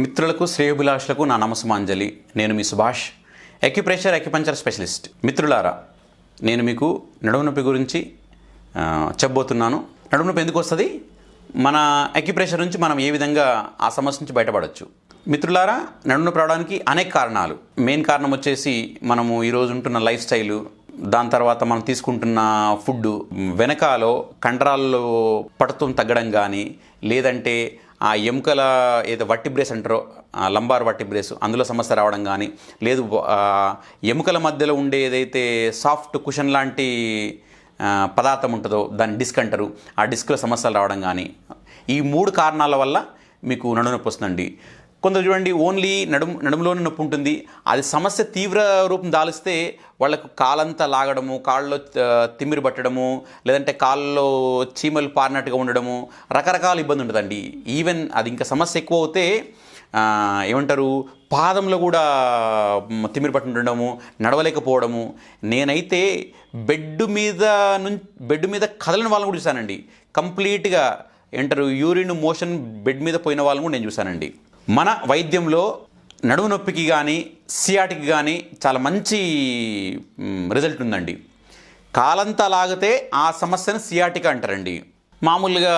మిత్రులకు శ్రేయోభిలాషులకు నా నమస్మాంజలి నేను మీ సుభాష్ ఎక్యుప్రెషర్ ఎక్యుపంచర్ స్పెషలిస్ట్ మిత్రులారా నేను మీకు నడుము నొప్పి గురించి చెప్పబోతున్నాను. నడుము నొప్పి ఎందుకు వస్తుంది? మన ఎక్యుప్రెషర్ నుంచి మనం ఏ విధంగా ఆ సమస్య నుంచి బయటపడవచ్చు మిత్రులారా నడుము నొప్పి రావడానికి అనేక కారణాలు. మెయిన్ కారణం వచ్చేసి మనము ఈరోజు ఉంటున్న లైఫ్ స్టైలు దాని తర్వాత మనం తీసుకుంటున్న ఫుడ్ వెనకాలో కండరాల్లో పడుతూ తగ్గడం కానీ లేదంటే ఆ ఎముకల ఏదో వట్టి బ్రేస్ అంటారో లంబార్ వట్టి బ్రేస్ అందులో సమస్య రావడం కానీ లేదు ఎముకల మధ్యలో ఉండే ఏదైతే సాఫ్ట్ కుషన్ లాంటి పదార్థం ఉంటుందో దాన్ని డిస్క్ అంటారు ఆ డిస్క్లో సమస్యలు రావడం కానీ ఈ మూడు కారణాల వల్ల మీకు నడునొప్పి వస్తుందండి. కొందరు చూడండి ఓన్లీ నడుము నడుములోనే నొప్పి ఉంటుంది. అది సమస్య తీవ్ర రూపం దాలిస్తే వాళ్ళకు కాలంతా లాగడము కాళ్ళలో తిమ్మిరి పట్టడము లేదంటే కాళ్ళలో చీమలు పారినట్టుగా ఉండడము రకరకాల ఇబ్బంది ఉంటుందండి. ఈవెన్ అది ఇంకా సమస్య ఎక్కువ అవుతే ఏమంటారు పాదంలో కూడా తిమ్మిరి పట్టి ఉండడము నడవలేకపోవడము. నేనైతే బెడ్ మీద నుంచి బెడ్ మీద కదలని వాళ్ళని కూడా చూశానండి. కంప్లీట్గా ఏంటారు యూరిన్ మోషన్ బెడ్ మీద పోయిన వాళ్ళని కూడా నేను చూశానండి. మన వైద్యంలో నడుము నొప్పికి కానీ సియాటికి కానీ చాలా మంచి రిజల్ట్ ఉందండి. కాలంతా లాగితే ఆ సమస్యను సియాటిక్ అంటారండి. మామూలుగా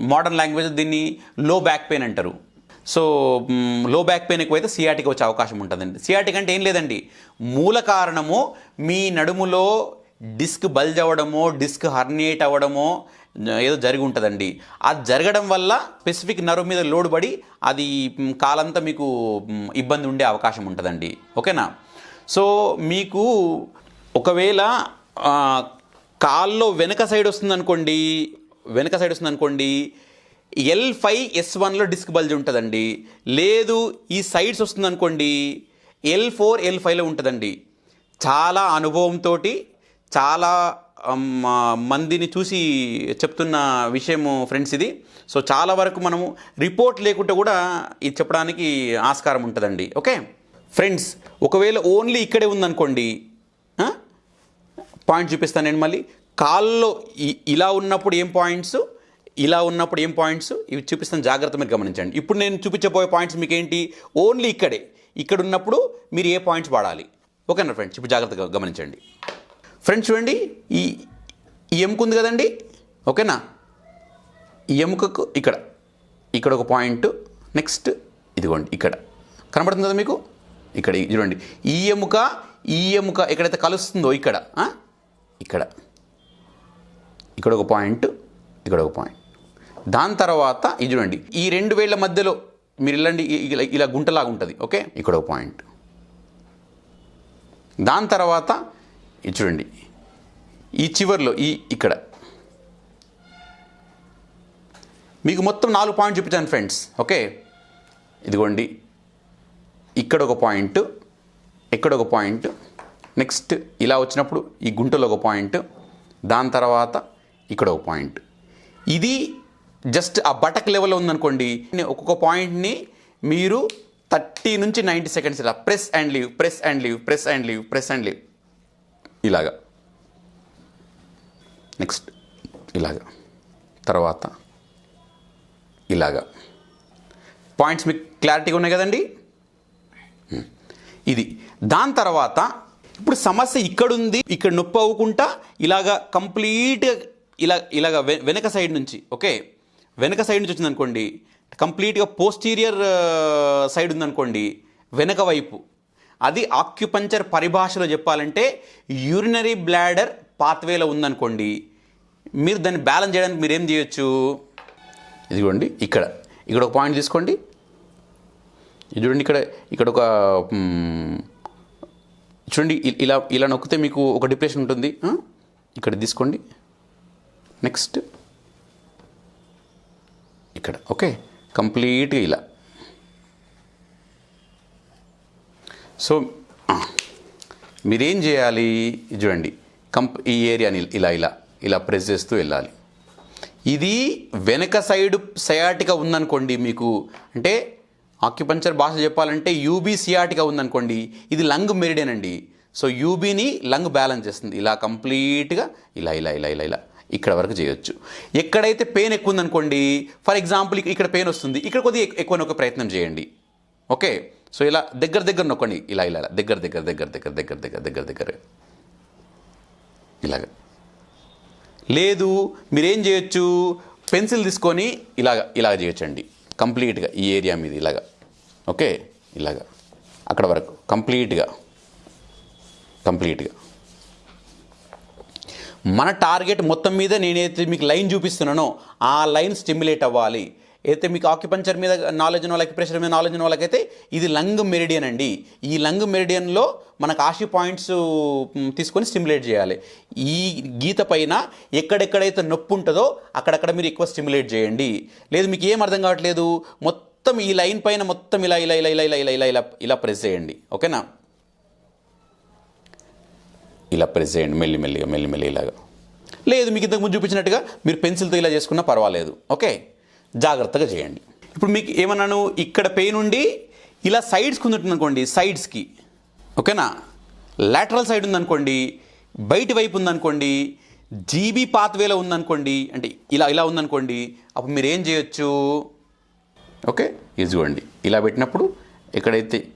మోడర్న్ లాంగ్వేజ్ దీన్ని లో బ్యాక్ పెయిన్ అంటారు. సో లో బ్యాక్ పెయిన్ ఎక్కువైతే సియాటిక్ వచ్చే అవకాశం ఉంటుందండి. సియాటిక్ అంటే ఏం లేదండి. మూల కారణము మీ నడుములో డిస్క్ బల్జ్ అవ్వడమో డిస్క్ హర్నియేట్ అవ్వడమో ఏదో జరిగి ఉంటుందండి. అది జరగడం వల్ల స్పెసిఫిక్ నర్వ్ మీద లోడ్ పడి అది కాలంతా మీకు ఇబ్బంది ఉండే అవకాశం ఉంటుందండి. ఓకేనా? సో మీకు ఒకవేళ కాల్లో వెనక సైడ్ వస్తుంది అనుకోండి వెనక సైడ్ వస్తుంది అనుకోండి ఎల్ ఫైవ్ ఎస్ వన్లో డిస్క్ బల్జ్ ఉంటుందండి. లేదు ఈ సైడ్స్ వస్తుంది అనుకోండి ఎల్ ఫోర్ ఎల్ ఫైవ్లో ఉంటుందండి. చాలా అనుభవంతో చాలా మందిని చూసి చెప్తున్న విషయము ఫ్రెండ్స్ ఇది. సో చాలా వరకు మనము రిపోర్ట్ లేకుంటే కూడా ఇది చెప్పడానికి ఆస్కారం ఉంటుందండి. ఓకే? ఫ్రెండ్స్ ఒకవేళ ఓన్లీ ఇక్కడే ఉందనుకోండి పాయింట్ చూపిస్తాను నేను మళ్ళీ. కాల్లో ఇ- ఇలా ఉన్నప్పుడు ఏం పాయింట్స్? ఇలా ఉన్నప్పుడు ఏం పాయింట్స్? ఇవి చూపిస్తాను జాగ్రత్త మీరు గమనించండి. ఇప్పుడు నేను చూపించబోయే పాయింట్స్ మీకు ఏంటి ఓన్లీ ఇక్కడే. ఇక్కడ ఉన్నప్పుడు మీరు ఏ పాయింట్స్ వాడాలి? ఓకేనా ఫ్రెండ్స్? ఇప్పుడు జాగ్రత్తగా గమనించండి. ఫ్రెండ్స్ చూడండి ఈ ఈ ఎముక ఉంది కదండి? ఓకేనా? ఈ ఎముకకు ఇక్కడ. ఇక్కడ ఒక పాయింట్. నెక్స్ట్ ఇదిగోండి ఇక్కడ. కనబడుతుంది కదా మీకు? ఇక్కడ చూడండి. ఈ ఎముక ఈ ఎముక ఎక్కడైతే కలుస్తుందో ఇక్కడ ఇక్కడ. ఇక్కడ ఒక పాయింట్ ఇక్కడ ఒక పాయింట్. దాని తర్వాత ఇది చూడండి ఈ రెండు వేళ్ళ మధ్యలో మీరు వెళ్ళండి ఇలా ఇలా గుంటలాగా ఉంటుంది ఓకే? ఇక్కడ ఒక పాయింట్. దాని తర్వాత ఇది చూడండి. ఈ చివర్లో ఈ ఇక్కడ. మీకు మొత్తం నాలుగు పాయింట్ చూపించాను ఫ్రెండ్స్ ఓకే? ఇదిగోండి. ఇక్కడ ఒక పాయింట్ ఇక్కడ ఒక పాయింట్. నెక్స్ట్ ఇలా వచ్చినప్పుడు ఈ గుంటలో ఒక పాయింట్ దాని తర్వాత ఇక్కడ ఒక పాయింట్. ఇది జస్ట్ ఆ బటక్ లెవెల్లో ఉందనుకోండి ఒక్కొక్క పాయింట్ని మీరు థర్టీ నుంచి నైంటీ సెకండ్స్ ఇలా press and leave press and leave press and leave press and leave. ఇలాగా. నెక్స్ట్ ఇలాగా. తర్వాత ఇలాగా. పాయింట్స్ మీకు క్లారిటీగా ఉన్నాయి కదండి? Hmm. ఇది. దాని తర్వాత ఇప్పుడు సమస్య ఇక్కడుంది ఇక్కడ నొప్పి అవ్వకుండా ఇలాగా కంప్లీట్గా ఇలా ఇలాగ వె- వెనక సైడ్ నుంచి ఓకే? వెనక సైడ్ నుంచి వచ్చిందనుకోండి కంప్లీట్గా పోస్టీరియర్ సైడ్ ఉందనుకోండి వెనక వైపు అది ఆక్యుపంచర్ పరిభాషలో చెప్పాలంటే యూరినరీ బ్లాడర్ పాత్వేలో ఉందనుకోండి మీరు దాన్ని బ్యాలెన్స్ చేయడానికి మీరు ఏం చేయొచ్చు? ఇదిగోండి ఇక్కడ. ఇక్కడ ఒక పాయింట్ తీసుకోండి. చూడండి ఇక్కడ ఇక్కడ ఒక చూడండి ఇలా ఇలా నొక్కితే మీకు ఒక డిప్రెషన్ ఉంటుంది. ఇక్కడ తీసుకోండి. నెక్స్ట్ ఇక్కడ ఓకే. కంప్లీట్గా ఇలా. సో మీరేం చేయాలి? చూడండి కంప్ ఈ ఏరియాని ఇలా ఇలా ఇలా ప్రెస్ చేస్తూ వెళ్ళాలి. ఇది వెనక సైడ్ సయాటిగా ఉందనుకోండి మీకు అంటే ఆక్యుపంచర్ భాష చెప్పాలంటే యూబీ సియాటిగా ఉందనుకోండి ఇది లంగ్ మెరిడియన్ అండి. సో యూబీని లంగ్ బ్యాలెన్స్ చేస్తుంది. ఇలా కంప్లీట్గా ఇలా ఇలా ఇలా ఇలా ఇలా ఇక్కడ వరకు చేయొచ్చు. ఎక్కడైతే పెయిన్ ఎక్కువ ఉందనుకోండి ఫర్ ఎగ్జాంపుల్ ఇక్కడ పెయిన్ వస్తుంది. ఇక్కడ కొద్దిగా ఎక్కువ ప్రయత్నం చేయండి. ఓకే సో ఇలా దగ్గర దగ్గర నొక్కండి. ఇలా ఇలా దగ్గర దగ్గర దగ్గర దగ్గర దగ్గర దగ్గర దగ్గర దగ్గర. ఇలాగ. లేదు మీరేం చేయొచ్చు? పెన్సిల్ తీసుకొని ఇలాగ ఇలాగ చేయొచ్చండి. కంప్లీట్గా ఈ ఏరియా మీద ఇలాగ. ఓకే ఇలాగ. అక్కడ వరకు. కంప్లీట్గా. కంప్లీట్గా. మన టార్గెట్ మొత్తం మీద నేనైతే మీకు లైన్ చూపిస్తున్నానో ఆ లైన్ స్టిమ్యులేట్ అవ్వాలి. అయితే మీకు ఆక్యుపంచర్ మీద నాలెడ్జ్ ఉన్న వాళ్ళకి ప్రెషర్ మీద నాలెడ్జ్ ఉన్న వాళ్ళకైతే ఇది లంగ్ మెరిడియన్ అండి. ఈ లంగ్ మెరిడియన్లో మనకు ఆశి పాయింట్స్ తీసుకొని స్టిమ్యులేట్ చేయాలి. ఈ గీత పైన ఎక్కడెక్కడైతే నొప్పి ఉంటుందో అక్కడక్కడ మీరు ఎక్కువ స్టిమ్యులేట్ చేయండి. లేదు మీకు ఏం అర్థం కావట్లేదు మొత్తం ఈ లైన్ పైన మొత్తం ఇలా ఇలా ఇలా ఇలా ఇలా ఇలా ఇలా ఇలా ఇలా ప్రెస్ చేయండి. ఓకేనా? ఇలా ప్రెస్ చేయండి మెల్లి మెల్లిమెల్లి ఇలాగా. లేదు మీకు ఇంతకు ముందు చూపించినట్టుగా మీరు పెన్సిల్తో ఇలా చేసుకున్నా పర్వాలేదు. ఓకే? జాగ్రత్తగా చేయండి. ఇప్పుడు మీకు ఏమన్నాను? ఇక్కడ పెయిన్ ఉండి ఇలా సైడ్స్కి ఉందనుకోండి సైడ్స్కి ఓకేనా? లాటరల్ సైడ్ ఉందనుకోండి బయటి వైపు ఉందనుకోండి జీబీ పాత్వేలో ఉందనుకోండి అంటే ఇలా ఇలా ఉందనుకోండి అప్పుడు మీరు ఏం చేయొచ్చు? ఓకే? ఇది చూడండి. ఇలా పెట్టినప్పుడు ఎక్కడైతే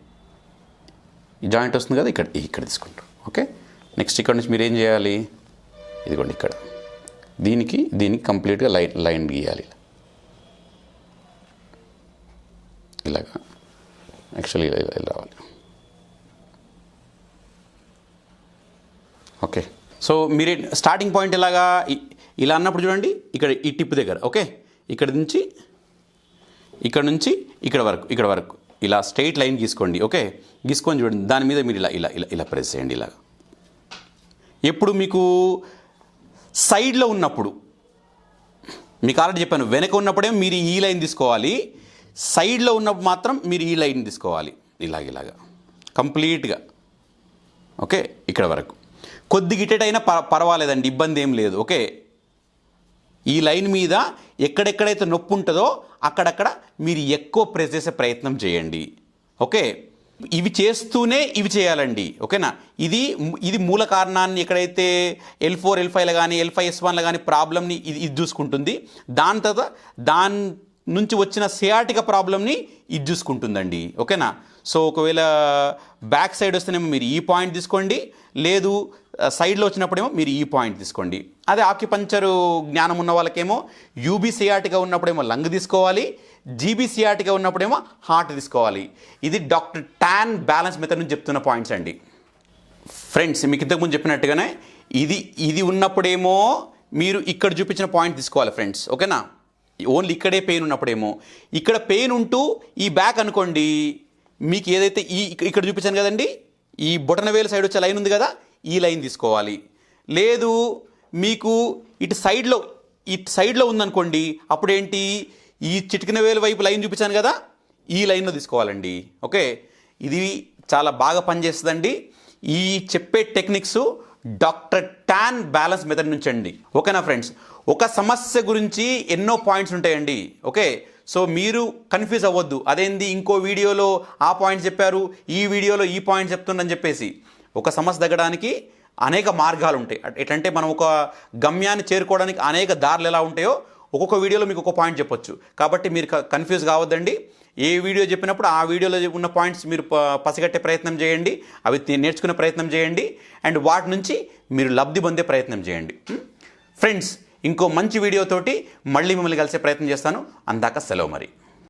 జాయింట్ వస్తుంది కదా ఇక్కడ ఇక్కడ తీసుకుంటారు. ఓకే? నెక్స్ట్ ఇక్కడ నుంచి మీరు ఏం చేయాలి? ఇదిగోండి ఇక్కడ. దీనికి దీనికి కంప్లీట్గా లైన్ లైన్ గీయాలి ఇలాగా. యాక్చువల్లీ ఇలా ఇలా రావాలి. ఓకే సో మీరు స్టార్టింగ్ పాయింట్ ఇలాగా ఇలా అన్నప్పుడు చూడండి ఇక్కడ ఈ టిప్ దగ్గర ఓకే ఇక్కడ నుంచి ఇక్కడ నుంచి ఇక్కడ వరకు ఇక్కడ వరకు. ఇలా స్ట్రైట్ లైన్ గీసుకోండి ఓకే గీసుకొని చూడండి దాని మీద మీరు ఇలా ఇలా ఇలా ఇలా ప్రెస్ చేయండి ఇలా ఎప్పుడు మీకు సైడ్లో ఉన్నప్పుడు మీకు ఆల్రెడీ చెప్పాను వెనక ఉన్నప్పుడే మీరు ఈ లైన్ తీసుకోవాలి సైడ్లో ఉన్నప్పుడు మాత్రం మీరు ఈ లైన్ తీసుకోవాలి. ఇలాగిలాగా కంప్లీట్గా. ఓకే? ఇక్కడ వరకు. కొద్ది గిట్టేటైనా ప పర్వాలేదండి. ఇబ్బంది ఏం లేదు. ఓకే? ఈ లైన్ మీద ఎక్కడెక్కడైతే నొప్పి ఉంటుందో అక్కడక్కడ మీరు ఎక్కువ ప్రెస్ చేసే ప్రయత్నం చేయండి. ఓకే? ఇవి చేస్తూనే ఇవి చేయాలండి. ఓకేనా? ఇది ఇది మూల కారణాన్ని ఎక్కడైతే ఎల్ ఫోర్ ఎల్ ఫైవ్లో కానీ ఎల్ ఫైవ్ ఎస్ వన్లో కానీ ప్రాబ్లమ్ని ఇది ఇది చూసుకుంటుంది. దాని తర్వాత దాని నుంచి వచ్చిన సియాటిక ప్రాబ్లమ్ని ఇది చూసుకుంటుందండి. ఓకేనా? సో ఒకవేళ బ్యాక్ సైడ్ వస్తేనేమో మీరు ఈ పాయింట్ తీసుకోండి. లేదు సైడ్లో వచ్చినప్పుడేమో మీరు ఈ పాయింట్ తీసుకోండి. అదే ఆక్యుపంచరు జ్ఞానం ఉన్న వాళ్ళకేమో యూబీ సియాటిగా ఉన్నప్పుడేమో లంగ్ తీసుకోవాలి. జీబీ సియాటిగా ఉన్నప్పుడేమో హార్ట్ తీసుకోవాలి. ఇది డాక్టర్ టాన్ బ్యాలెన్స్ మెథడ్ నుంచి చెప్తున్న పాయింట్స్ అండి. ఫ్రెండ్స్ మీకు ఇంతకుముందు చెప్పినట్టుగానే ఇది ఇది ఉన్నప్పుడేమో మీరు ఇక్కడ చూపించిన పాయింట్ తీసుకోవాలి ఫ్రెండ్స్. ఓకేనా? ఓన్లీ ఇక్కడే పెయిన్ ఉన్నప్పుడేమో. ఇక్కడ పెయిన్ ఉంటూ ఈ బ్యాక్ అనుకోండి మీకు ఏదైతే ఈ ఇక్కడ చూపించాను కదండి ఈ బొటన వేలు సైడ్ వచ్చే లైన్ ఉంది కదా ఈ లైన్ తీసుకోవాలి. లేదు మీకు ఇటు సైడ్లో ఇటు సైడ్లో ఉందనుకోండి అప్పుడేంటి ఈ చిటికిన వేలు వైపు లైన్ చూపించాను కదా ఈ లైన్లో తీసుకోవాలండి. ఓకే? ఇది చాలా బాగా పనిచేస్తుందండి. ఈ చెప్పే techniques doctor Tan balance method నుంచి అండి. ఓకేనా ఫ్రెండ్స్? ఒక సమస్య గురించి ఎన్నో పాయింట్స్ ఉంటాయండి. ఓకే? సో మీరు కన్ఫ్యూజ్ అవ్వద్దు. అదేంది? ఇంకో వీడియోలో ఆ పాయింట్ చెప్పారు ఈ వీడియోలో ఈ పాయింట్ చెప్తుందని చెప్పేసి. ఒక సమస్య తగ్గడానికి అనేక మార్గాలు ఉంటాయి. ఎట్లంటే మనం ఒక గమ్యాన్ని చేరుకోవడానికి అనేక దారులు ఎలా ఉంటాయో ఒక్కొక్క వీడియోలో మీకు ఒక పాయింట్ చెప్పొచ్చు. కాబట్టి మీరు కన్ఫ్యూజ్ కావద్దండి. ఏ వీడియో చెప్పినప్పుడు ఆ వీడియోలో ఉన్న పాయింట్స్ మీరు పసిగట్టే ప్రయత్నం చేయండి. అవి నేర్చుకునే ప్రయత్నం చేయండి. అండ్ వాటి నుంచి మీరు లబ్ధి పొందే ప్రయత్నం చేయండి. ఫ్రెండ్స్ ఇంకో మంచి వీడియోతోటి మళ్ళీ మిమ్మల్ని కలిసే ప్రయత్నం చేస్తాను. అందాక సెలవు మరి.